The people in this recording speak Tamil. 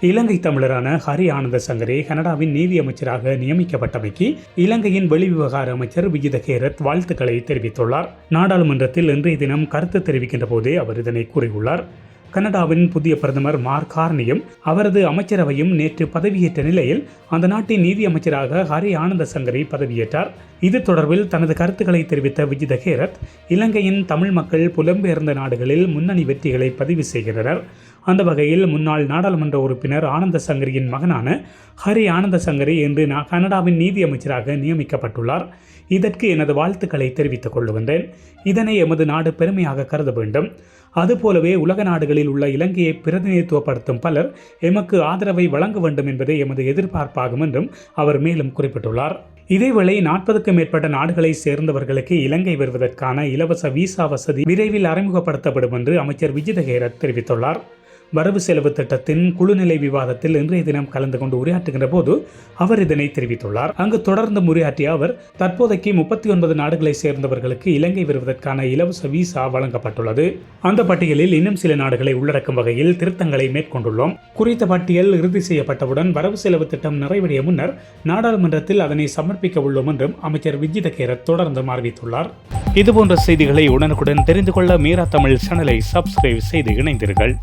இலங்கை தமிழரான ஹரி ஆனந்த சங்கரே கனடாவின் நீதி அமைச்சராக நியமிக்கப்பட்டமைக்கு இலங்கையின் வெளிவிவகார அமைச்சர் விஜித கேரத் வாழ்த்துக்களை தெரிவித்துள்ளார். நாடாளுமன்றத்தில் இன்றைய தினம் கருத்து தெரிவிக்கின்ற போதே அவர் இதனை கூறியுள்ளார். கனடாவின் புதிய பிரதமர் மார்க் கார்னியும் அவரது அமைச்சரவையும் நேற்று பதவியேற்ற நிலையில் அந்த நாட்டின் நீதி அமைச்சராக ஹரி ஆனந்த சங்கரி பதவியேற்றார். இது தொடர்பில் தனது கருத்துக்களை தெரிவித்த விஜித கேரத் இலங்கையின் தமிழ் மக்கள் புலம்பெயர்ந்த நாடுகளில் முன்னணி வெற்றிகளை பதிவு செய்கின்றனர் அந்த வகையில் முன்னாள் நாடாளுமன்ற உறுப்பினர் ஆனந்த சங்கரியின் மகனான ஹரி ஆனந்த சங்கரி இன்று கனடாவின் நீதி அமைச்சராக நியமிக்கப்பட்டுள்ளார். இதற்கு எனது வாழ்த்துக்களை தெரிவித்துக் கொள்ளுகின்றேன். இதனை எமது நாடு பெருமையாக கருத வேண்டும். அதுபோலவே உலக நாடுகளில் உள்ள இலங்கையை பிரதிநிதித்துவப்படுத்தும் பலர் எமக்கு ஆதரவை வழங்க வேண்டும் என்பதே எமது எதிர்பார்ப்பாகும் என்றும் அவர் மேலும் குறிப்பிட்டுள்ளார். இதேவேளை நாற்பதுக்கும் மேற்பட்ட நாடுகளை சேர்ந்தவர்களுக்கு இலங்கை வருவதற்கான இலவச விசா வசதி விரைவில் அறிமுகப்படுத்தப்படும் என்று அமைச்சர் விஜிதகேரத் தெரிவித்துள்ளார். வரவு செலவு திட்டத்தின் குழுநிலை விவாதத்தில் இன்றைய தினம் கலந்து கொண்டு உரையாற்றுகின்ற போது அவர் இதனை தெரிவித்துள்ளார். அங்கு தொடர்ந்து உரையாற்றிய அவர் தற்போதைக்கு முப்பத்தி ஒன்பது நாடுகளை சேர்ந்தவர்களுக்கு இலங்கை வருவதற்கான இலவச விசா வழங்கப்பட்டுள்ளது. அந்த பட்டியலில் இன்னும் சில நாடுகளை உள்ளடக்கும் வகையில் திருத்தங்களை மேற்கொண்டுள்ளோம். குறித்த பட்டியல் இறுதி செய்யப்பட்டவுடன் வரவு செலவு திட்டம் நிறைவடைய முன்னர் நாடாளுமன்றத்தில் அதனை சமர்ப்பிக்க உள்ளோம் என்றும் அமைச்சர் விஜித கேரத் தொடர்ந்து அறிவித்துள்ளார். இதுபோன்ற செய்திகளை உடனுக்குடன் தெரிந்து கொள்ள மீரா தமிழ் சேனலை சப்ஸ்கிரைப் செய்து இணைந்தீர்கள்